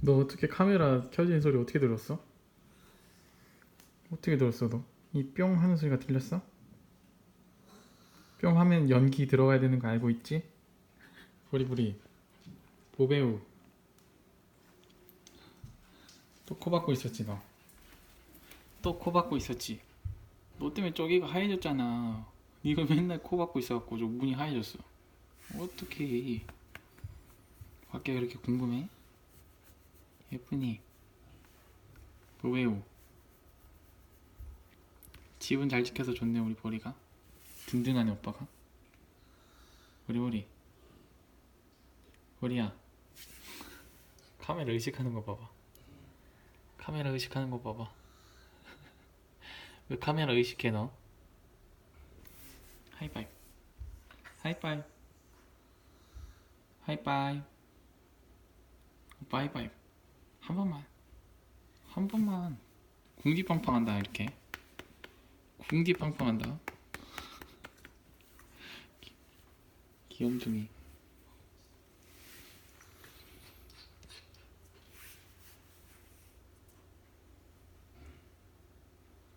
너 어떻게 카메라 켜진 소리 어떻게 들었어? 어떻게 들었어 너? 이 뿅 하는 소리가 들렸어? 뿅 하면 연기 들어가야 되는 거 알고 있지? 보리보리 보배우 또 코 박고 있었지 너. 또 코 박고 있었지. 너 때문에 저기가 하얘졌잖아. 네가 맨날 코 박고 있어갖고 저 문이 하얘졌어. 어떻게 밖에 그렇게 궁금해? 예쁘니? 보배우 집은 잘 지켜서 좋네 우리 보리가. 든든하네 오빠가. 우리 보리 보리야. 카메라 의식하는 거 봐봐. 카메라 의식하는 거 봐봐. 왜 카메라 의식해 너? 하이파이브. 하이파이브. 하이파이브. 오빠 하이파이브 한 번만. 한 번만. 궁디팡팡한다 이렇게. 궁디팡팡한다. 귀- 귀염둥이